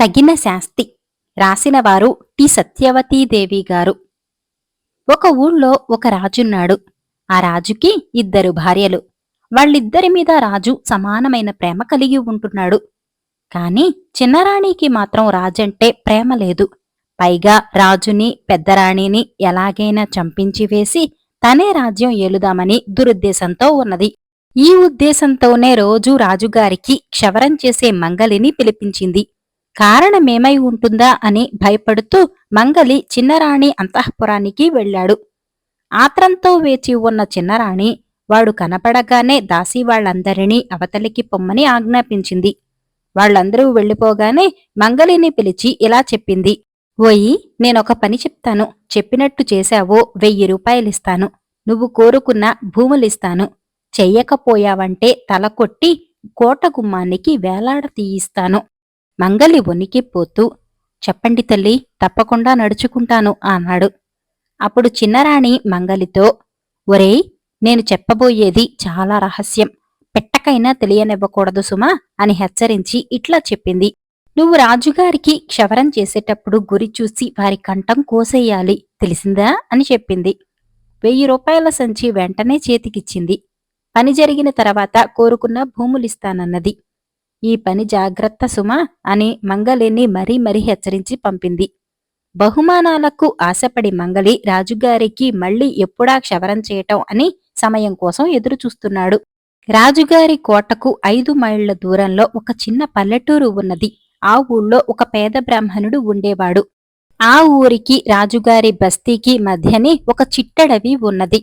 తగిన శాస్తి. రాసినవారు టి. సత్యవతీదేవి గారు. ఒక ఊళ్ళో ఒక రాజున్నాడు. ఆ రాజుకి ఇద్దరు భార్యలు. వాళ్ళిద్దరి మీద రాజు సమానమైన ప్రేమ కలిగి ఉంటున్నాడు. కాని చిన్నరాణికి మాత్రం రాజంటే ప్రేమ లేదు. పైగా రాజుని పెద్దరాణిని ఎలాగైనా చంపించి వేసి తనే రాజ్యం ఏలుదామని దురుద్దేశంతో ఉన్నది. ఈ ఉద్దేశంతోనే రోజూ రాజుగారికి క్షవరం చేసే మంగలిని పిలిపించింది. కారణమేమై ఉంటుందా అని భయపడుతూ మంగలి చిన్నరాణి అంతఃపురానికి వెళ్ళాడు. ఆత్రంతో వేచి ఉన్న చిన్నరాణి వాడు కనపడగానే దాసి వాళ్ళందరినీ అవతలికి పొమ్మని ఆజ్ఞాపించింది. వాళ్ళందరూ వెళ్ళిపోగానే మంగలిని పిలిచి ఇలా చెప్పింది. ఓయి నేనొక పని చెప్తాను. చెప్పినట్టు చేశావో వెయ్యి రూపాయలిస్తాను. నువ్వు కోరుకున్న భూములిస్తాను. చెయ్యకపోయావంటే తల కొట్టి కోట గుమ్మానికి వేలాడ తీయిస్తాను మంగలి వణికిపోతూ చెప్పండి తల్లి తప్పకుండా నడుచుకుంటాను అన్నాడు. అప్పుడు చిన్నరాణి మంగలితో ఒరేయ్ నేను చెప్పబోయేది చాలా రహస్యం. పెట్టకైనా తెలియనివ్వకూడదు సుమా అని హెచ్చరించి ఇట్లా చెప్పింది. నువ్వు రాజుగారికి క్షవరం చేసేటప్పుడు గురి చూసి వారి కంఠం కోసేయాలి తెలిసిందా అని చెప్పింది. వెయ్యి రూపాయల సంచి వెంటనే చేతికిచ్చింది. పని జరిగిన తర్వాత కోరుకున్న భూములిస్తానన్నది. ఈ పని జాగ్రత్త సుమా అని మంగలిని మరీ మరీ హెచ్చరించి పంపింది. బహుమానాలకు ఆశపడి మంగలి రాజుగారికి మళ్ళీ ఎప్పుడా క్షవరం చేయటం అని సమయం కోసం ఎదురుచూస్తున్నాడు. రాజుగారి కోటకు ఐదు మైళ్ళ దూరంలో ఒక చిన్న పల్లెటూరు ఉన్నది. ఆ ఊళ్ళో ఒక పేద బ్రాహ్మణుడు ఉండేవాడు. ఆ ఊరికి రాజుగారి బస్తీకి మధ్యని ఒక చిట్టడవి ఉన్నది.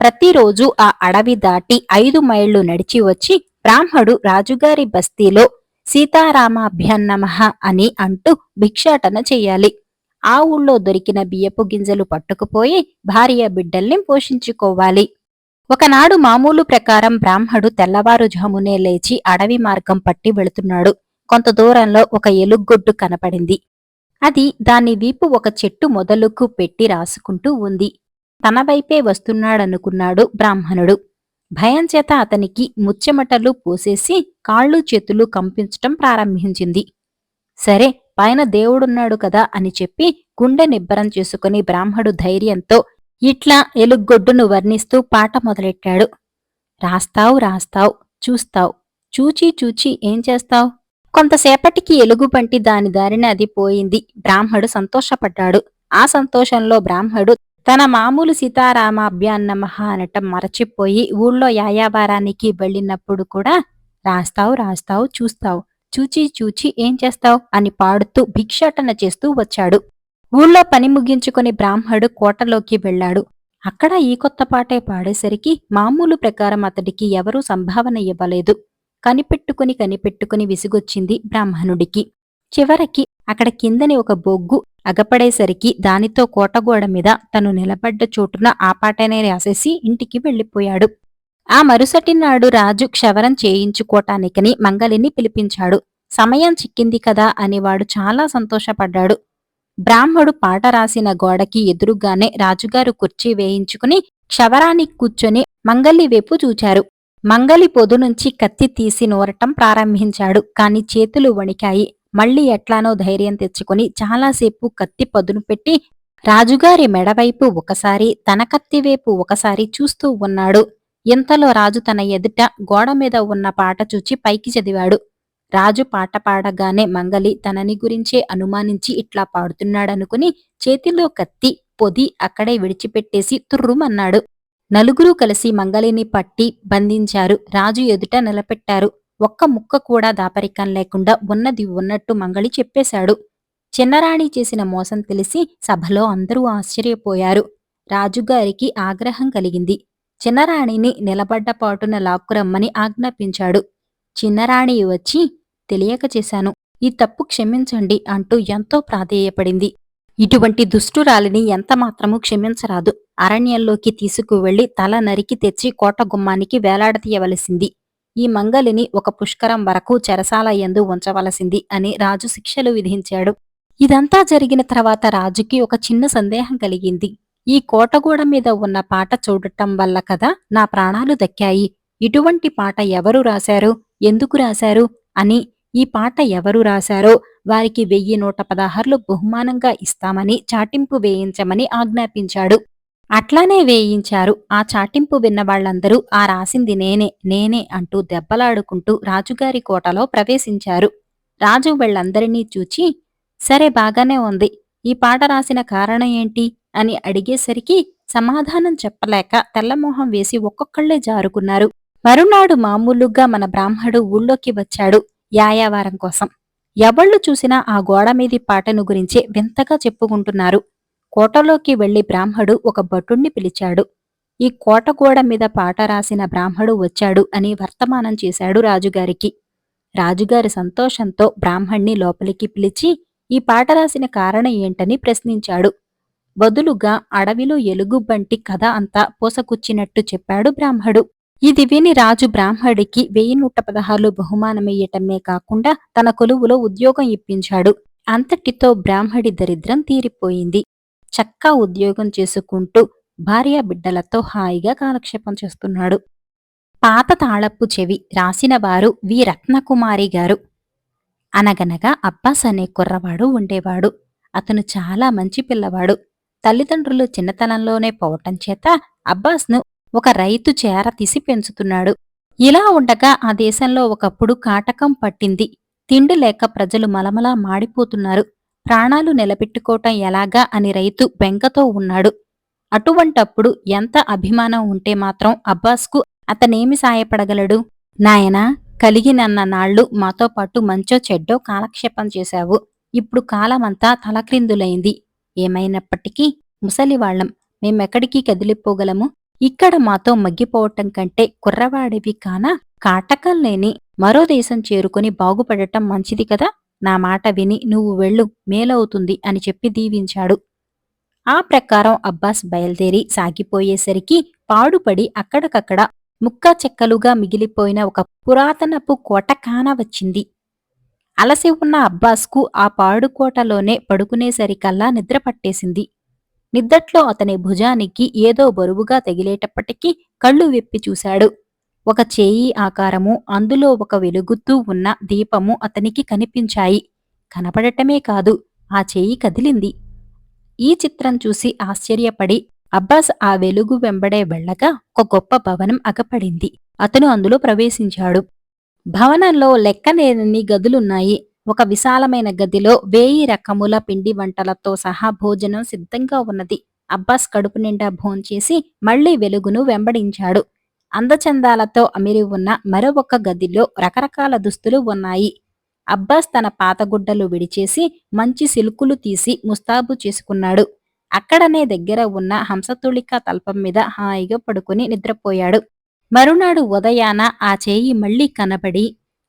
ప్రతిరోజు ఆ అడవి దాటి ఐదు మైళ్ళు నడిచి వచ్చి బ్రాహ్మడు రాజుగారి బస్తీలో సీతారామాభ్యన్నమః అని అంటూ భిక్షాటన చెయ్యాలి ఆ ఊళ్ళో దొరికిన బియ్యపు గింజలు పట్టుకుపోయి భార్య బిడ్డల్ని పోషించుకోవాలి. ఒకనాడు మామూలు ప్రకారం బ్రాహ్మడు తెల్లవారుజామునే లేచి అడవి మార్గం పట్టి వెళుతున్నాడు. కొంత దూరంలో ఒక ఎలుగొడ్డు కనపడింది. అది దాని వీపు ఒక చెట్టు మొదలుకు పెట్టి రాసుకుంటూ ఉంది. తన వైపే వస్తున్నాడనుకున్నాడు బ్రాహ్మణుడు. భయం చేత అతనికి ముచ్చెమటలు పోసేసి కాళ్ళు చేతులు కంపించటం ప్రారంభించింది. సరే పైన దేవుడున్నాడు కదా అని చెప్పి గుండె నిబ్బరం చేసుకుని బ్రాహ్మడు ధైర్యంతో ఇట్లా ఎలుగొడ్డును వర్ణిస్తూ పాట మొదలెట్టాడు. రాస్తావు రాస్తావు చూస్తావు చూచి చూచి ఏం చేస్తావు? కొంతసేపటికి ఎలుగుబంటి దాని దారిన అది పోయింది. బ్రాహ్మడు సంతోషపడ్డాడు. ఆ సంతోషంలో బ్రాహ్మడు తన మామూలు సీతారామాభ్యాన్నమహ అనటం మరచిపోయి ఊళ్ళో యాయావారానికి వెళ్ళినప్పుడు కూడా రాస్తావు రాస్తావు చూస్తావు. చూచి చూచి ఏం చేస్తావు? అని పాడుతూ భిక్షాటన చేస్తూ వచ్చాడు. ఊళ్ళో పని ముగించుకుని బ్రాహ్మడు కోటలోకి వెళ్ళాడు. అక్కడ ఈ కొత్త పాటే పాడేసరికి మామూలు ప్రకారం అతడికి ఎవరూ సంభావన ఇవ్వలేదు. కనిపెట్టుకుని కనిపెట్టుకుని విసిగొచ్చింది బ్రాహ్మణుడికి. చివరికి అక్కడ కిందని ఒక బొగ్గు అగపడేసరికి దానితో కోటగోడ మీద తను నిలబడ్డ చోటున ఆ పాటనే రాసేసి ఇంటికి వెళ్ళిపోయాడు. ఆ మరుసటి నాడు రాజు క్షవరం చేయించుకోటానికని మంగలిని పిలిపించాడు. సమయం చిక్కింది కదా అని వాడు చాలా సంతోషపడ్డాడు. బ్రాహ్మడు పాట రాసిన గోడకి ఎదురుగానే రాజుగారు కుర్చీ వేయించుకుని క్షవరానికి కూర్చొని మంగలి వైపు చూచారు. మంగలి పొదు నుంచి కత్తి తీసి నూరటం ప్రారంభించాడు. కాని చేతులు వణికాయి. మళ్ళీ ఎట్లానో ధైర్యం తెచ్చుకుని చాలాసేపు కత్తి పదును పెట్టి రాజుగారి మెడవైపు ఒకసారి తన కత్తి వైపు ఒకసారి చూస్తూ ఉన్నాడు. ఇంతలో రాజు తన ఎదుట గోడ మీద ఉన్న పాట చూచి పైకి చదివాడు. రాజు పాట పాడగానే మంగలి తనని గురించే అనుమానించి ఇట్లా పాడుతున్నాడనుకుని చేతిలో కత్తి పొది అక్కడే విడిచిపెట్టేసి తుర్రుమన్నాడు. నలుగురూ కలిసి మంగలిని పట్టి బంధించారు. రాజు ఎదుట నిలబెట్టారు. ఒక్క ముక్క కూడా దాపరికం లేకుండా ఉన్నది ఉన్నట్టు మంగళి చెప్పేశాడు. చిన్నరాణి చేసిన మోసం తెలిసి సభలో అందరూ ఆశ్చర్యపోయారు. రాజుగారికి ఆగ్రహం కలిగింది. చిన్నరాణిని నిలబడ్డ పాటున లాక్కురమ్మని ఆజ్ఞాపించాడు. చిన్నరాణి వచ్చి తెలియక చేశాను. ఈ తప్పు క్షమించండి అంటూ ఎంతో ప్రాధేయపడింది. ఇటువంటి దుష్టురాలిని ఎంతమాత్రము క్షమించరాదు. అరణ్యంలోకి తీసుకువెళ్ళి తల నరికి తెచ్చి కోట గుమ్మానికి వేలాడతీయవలసింది. ఈ మంగలిని ఒక పుష్కరం వరకు చెరసాల యందు ఉంచవలసింది అని రాజు శిక్షలు విధించాడు. ఇదంతా జరిగిన తర్వాత రాజుకి ఒక చిన్న సందేహం కలిగింది. ఈ కోటగూడ మీద ఉన్న పాట చూడటం వల్ల కదా నా ప్రాణాలు దక్కాయి. ఇటువంటి పాట ఎవరు రాశారు? ఎందుకు రాశారు? అని ఈ పాట ఎవరు రాశారో వారికి వెయ్యి నూట పదహార్లు బహుమానంగా ఇస్తామని చాటింపు వేయించమని ఆజ్ఞాపించాడు. అట్లానే వేయించారు. ఆ చాటింపు విన్న వాళ్ళందరూ ఆ రాసింది నేనే నేనే అంటూ దెబ్బలాడుకుంటూ రాజుగారి కోటలో ప్రవేశించారు. రాజు వాళ్ళందరినీ చూచి సరే బాగానే ఉంది. ఈ పాట రాసిన కారణం ఏంటి? అని అడిగేసరికి సమాధానం చెప్పలేక తెల్లమోహం వేసి ఒక్కొక్కళ్ళే జారుకున్నారు. మరునాడు మామూలుగా మన బ్రాహ్మడు ఊళ్ళోకి వచ్చాడు యాయావారం కోసం. ఎవళ్ళు చూసినా ఆ గోడ మీది పాటను గురించే వింతగా చెప్పుకుంటున్నారు. కోటలోకి వెళ్ళి బ్రాహ్మడు ఒక భటుణ్ణి పిలిచాడు. ఈ కోట గోడ మీద పాట రాసిన బ్రాహ్మడు వచ్చాడు అని వర్తమానం చేశాడు రాజుగారికి. రాజుగారి సంతోషంతో బ్రాహ్మణ్ణి లోపలికి పిలిచి ఈ పాట రాసిన కారణం ఏంటని ప్రశ్నించాడు. బదులుగా అడవిలో ఎలుగుబంటి కథ అంతా పోసకుచ్చినట్టు చెప్పాడు బ్రాహ్మడు. ఇది విని రాజు బ్రాహ్మడికి వెయ్యి నూట పదహార్లు బహుమానమయ్యటమే కాకుండా తన కొలువులో ఉద్యోగం ఇప్పించాడు. అంతటితో బ్రాహ్మడి దరిద్రం తీరిపోయింది. చక్కా ఉద్యోగం చేసుకుంటూ భార్య బిడ్డలతో హాయిగా కాలక్షేపం చేస్తున్నాడు. పాత తాళప్పు చెవి రాసినవారు వి. రత్నకుమారి గారు. అనగనగా అబ్బాస్ అనే కుర్రవాడు ఉండేవాడు. అతను చాలా మంచి పిల్లవాడు. తల్లిదండ్రులు చిన్నతనంలోనే పోవటం చేత అబ్బాస్ను ఒక రైతు చేర తీసి పెంచుతున్నాడు. ఇలా ఉండగా ఆ దేశంలో ఒకప్పుడు కాటకం పట్టింది. తిండి లేక ప్రజలు మలమలా మాడిపోతున్నారు. ప్రాణాలు నిలబెట్టుకోవటం ఎలాగా అని రైతు బెంగతో ఉన్నాడు. అటువంటప్పుడు ఎంత అభిమానం ఉంటే మాత్రం అబ్బాస్కు అతనేమి సాయపడగలడు? నాయనా కలిగినన్న నాళ్ళు మాతో పాటు మంచో చెడ్డో కాలక్షేపం చేశావు. ఇప్పుడు కాలమంతా తలక్రిందులైంది. ఏమైనప్పటికీ ముసలివాళ్ళం మేమెక్కడికి కదిలిపోగలము? ఇక్కడ మాతో మగ్గిపోవటం కంటే కుర్రవాడివి కాన? కాటకం లేని మరో దేశం చేరుకుని బాగుపడటం మంచిది కదా? నా మాట విని నువ్వు వెళ్ళు మేలవుతుంది అని చెప్పి దీవించాడు. ఆ ప్రకారం అబ్బాస్ బయలుదేరి సాగిపోయేసరికి పాడుపడి అక్కడకక్కడ ముక్కా చెక్కలుగా మిగిలిపోయిన ఒక పురాతనపు కోట కాన వచ్చింది. అలసి ఉన్న అబ్బాస్కు ఆ పాడుకోటలోనే పడుకునేసరికల్లా నిద్ర పట్టేసింది. నిద్దట్లో అతని భుజానికి ఏదో బరువుగా తగిలేటప్పటికీ కళ్ళు విప్పి చూశాడు. ఒక చేయి ఆకారము అందులో ఒక వెలుగుతూ ఉన్న దీపము అతనికి కనిపించాయి. కనపడటమే కాదు ఆ చేయి కదిలింది. ఈ చిత్రం చూసి ఆశ్చర్యపడి అబ్బాస్ ఆ వెలుగు వెంబడే వెళ్ళగా ఒక గొప్ప భవనం అగపడింది. అతను అందులో ప్రవేశించాడు. భవనంలో లెక్కలేనన్ని గదులున్నాయి. ఒక విశాలమైన గదిలో వేయి రకముల పిండి వంటలతో సహా భోజనం సిద్ధంగా ఉన్నది. అబ్బాస్ కడుపు నిండా భోంచేసి మళ్ళీ వెలుగును వెంబడించాడు. అందచందాలతో అమిరి ఉన్న మరో ఒక గదిలో రకరకాల దుస్తులు ఉన్నాయి. అబ్బాస్ తన పాత గుడ్డలు విడిచేసి మంచి సిలుకులు తీసి ముస్తాబు చేసుకున్నాడు. అక్కడనే దగ్గర ఉన్న హంసతుళిక తల్పం మీద హాయిగా పడుకుని నిద్రపోయాడు. మరునాడు ఉదయాన ఆ చేయి మళ్ళీ కనబడి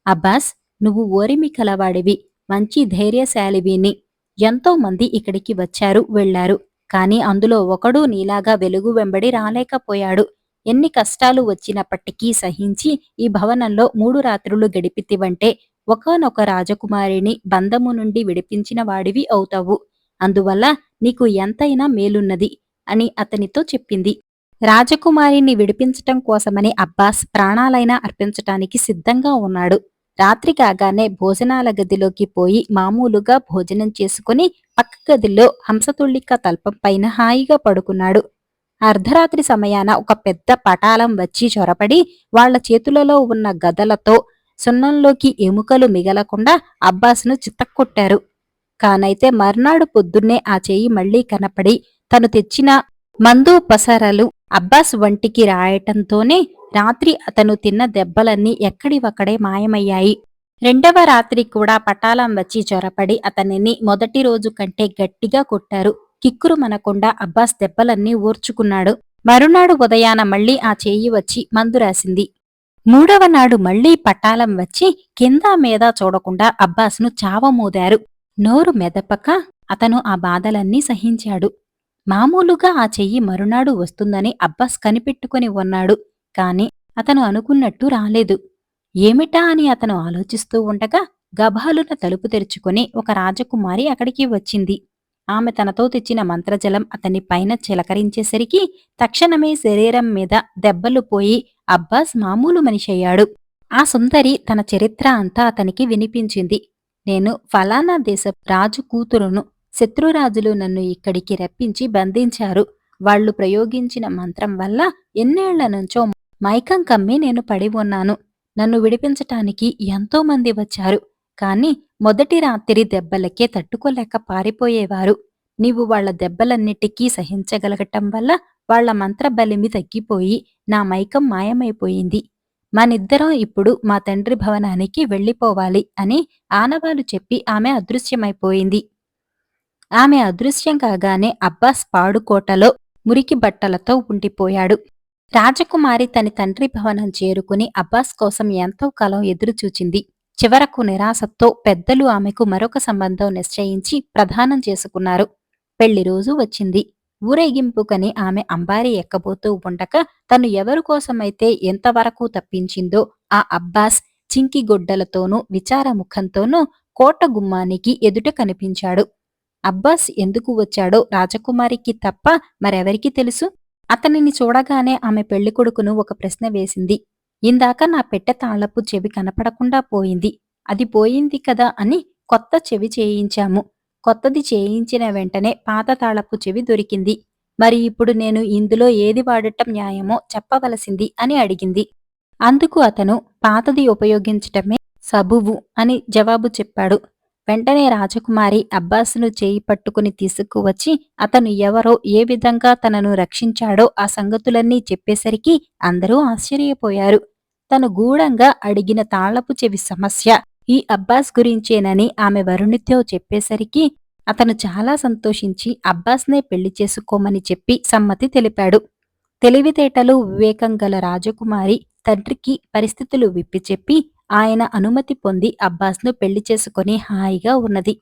అబ్బాస్ నువ్వు ఓరిమి కలవాడివి మంచి ధైర్యశాలివిని. ఎంతో మంది ఇక్కడికి వచ్చారు వెళ్ళారు కాని అందులో ఒకడు నీలాగా వెలుగు వెంబడి రాలేకపోయాడు. ఎన్ని కష్టాలు వచ్చినప్పటికీ సహించి ఈ భవనంలో మూడు రాత్రులు గడిపితివంటే ఒకనొక రాజకుమారిని బంధము నుండి విడిపించిన వాడివి అవుతావు. అందువల్ల నీకు ఎంతైనా మేలున్నది అని అతనితో చెప్పింది. రాజకుమారిని విడిపించటం కోసమని అబ్బాస్ ప్రాణాలైనా అర్పించటానికి సిద్ధంగా ఉన్నాడు. రాత్రి కాగానే భోజనాల గదిలోకి పోయి మామూలుగా భోజనం చేసుకుని పక్క గదిలో హంసతుళ్ళిక తల్పం పైన హాయిగా పడుకున్నాడు. అర్ధరాత్రి సమయాన ఒక పెద్ద పటాలం వచ్చి చొరపడి వాళ్ళ చేతులలో ఉన్న గదలతో సున్నంలోకి ఎముకలు మిగలకుండా అబ్బాస్ను చిత్తక్కొట్టారు కానైతే మర్నాడు పొద్దున్నే ఆ చేయి మళ్ళీ కనపడి తను తెచ్చిన మందు పసరలు అబ్బాస్ వంటికి రాయటంతోనే రాత్రి అతను తిన్న దెబ్బలన్నీ ఎక్కడివక్కడే మాయమయ్యాయి. రెండవ రాత్రి కూడా పటాలం వచ్చి చొరపడి అతనిని మొదటి రోజు కంటే గట్టిగా కొట్టారు. కిక్కురుమనకుండా అబ్బాస్ దెబ్బలన్నీ ఓర్చుకున్నాడు మరునాడు ఉదయాన మళ్ళీ ఆ చేయి వచ్చి మందు రాసింది. మూడవ నాడు మళ్ళీ పట్టాలం వచ్చి కింద మీద చూడకుండా అబ్బాస్ను చావమోదారు. నోరు మెదపక అతను ఆ బాధలన్నీ సహించాడు. మామూలుగా ఆ చెయ్యి మరునాడు వస్తుందని అబ్బాస్ కనిపెట్టుకుని ఉన్నాడు. కాని అతను అనుకున్నట్టు రాలేదు. ఏమిటా అని అతను ఆలోచిస్తూ ఉండగా గభాలున తలుపు తెరుచుకుని ఒక రాజకుమారి అక్కడికి వచ్చింది. ఆమె తనతో తెచ్చిన మంత్రజలం అతని పైన చిలకరించేసరికి తక్షణమే శరీరం మీద దెబ్బలు పోయి అబ్బాస్ మామూలు మనిషయ్యాడు ఆ సుందరి తన చరిత్ర అంతా అతనికి వినిపించింది. నేను ఫలానా దేశ రాజు కూతురును శత్రురాజులు నన్ను ఇక్కడికి రప్పించి బంధించారు. వాళ్ళు ప్రయోగించిన మంత్రం వల్ల ఎన్నేళ్ళ నుంచో మైకం కమ్మి నేను పడి ఉన్నాను. నన్ను విడిపించటానికి ఎంతో మంది వచ్చారు. కాని మొదటి రాత్రి దెబ్బలకే తట్టుకోలేక పారిపోయేవారు. నీవు వాళ్ళ దెబ్బలన్నిటికీ సహించగలగటం వల్ల వాళ్ళ మంత్ర బలిమి తగ్గిపోయి నా మైకం మాయమైపోయింది. మనిద్దరం ఇప్పుడు మా తండ్రి భవనానికి వెళ్ళిపోవాలి అని ఆనవాలు చెప్పి ఆమె అదృశ్యమైపోయింది. ఆమె అదృశ్యం కాగానే అబ్బాస్ పాడుకోటలో మురికి బట్టలతో ఉండిపోయాడు. రాజకుమారి తన తండ్రి భవనం చేరుకుని అబ్బాస్ కోసం ఎంతో కాలం ఎదురుచూచింది. చివరకు నిరాశతో పెద్దలు ఆమెకు మరొక సంబంధం నిశ్చయించి ప్రదానం చేసుకున్నారు. పెళ్ళి రోజు వచ్చింది. ఊరేగింపుకని ఆమె అంబారి ఎక్కబోతూ ఉండక తను ఎవరి కోసమైతే ఎంతవరకు తప్పించిందో ఆ అబ్బాస్ చింకి గొడ్డలతోనూ విచారముఖంతోనూ కోట గుమ్మానికి ఎదుట కనిపించాడు. అబ్బాస్ ఎందుకు వచ్చాడో రాజకుమారికి తప్ప మరెవరికి తెలుసు? అతనిని చూడగానే ఆమె పెళ్ళికొడుకును ఒక ప్రశ్న వేసింది. ఇందాక నా పెట్టె తాళపు చెవి కనపడకుండా పోయింది. అది పోయింది కదా అని కొత్త చెవి చేయించాము. కొత్తది చేయించిన వెంటనే పాత తాళపు చెవి దొరికింది. మరి ఇప్పుడు నేను ఇందులో ఏది వాడటం న్యాయమో చెప్పవలసింది అని అడిగింది. అందుకు అతను పాతది ఉపయోగించటమే సబువు అని జవాబు చెప్పాడు. వెంటనే రాజకుమారి అబ్బాసును చేయి పట్టుకుని తీసుకువచ్చి అతను ఎవరో ఏ విధంగా తనను రక్షించాడో ఆ సంగతులన్నీ చెప్పేసరికి అందరూ ఆశ్చర్యపోయారు. తను గూఢంగా అడిగిన తాళపు చెవి సమస్య ఈ అబ్బాస్ గురించేనని ఆమె వరుణితో చెప్పేసరికి అతను చాలా సంతోషించి అబ్బాస్నే పెళ్ళి చేసుకోమని చెప్పి సమ్మతి తెలిపాడు. తెలివితేటలు వివేకం గల రాజకుమారి తండ్రికి పరిస్థితులు విప్పి చెప్పి ఆయన అనుమతి పొంది అబ్బాస్ను పెళ్ళి చేసుకుని హాయిగా ఉన్నది.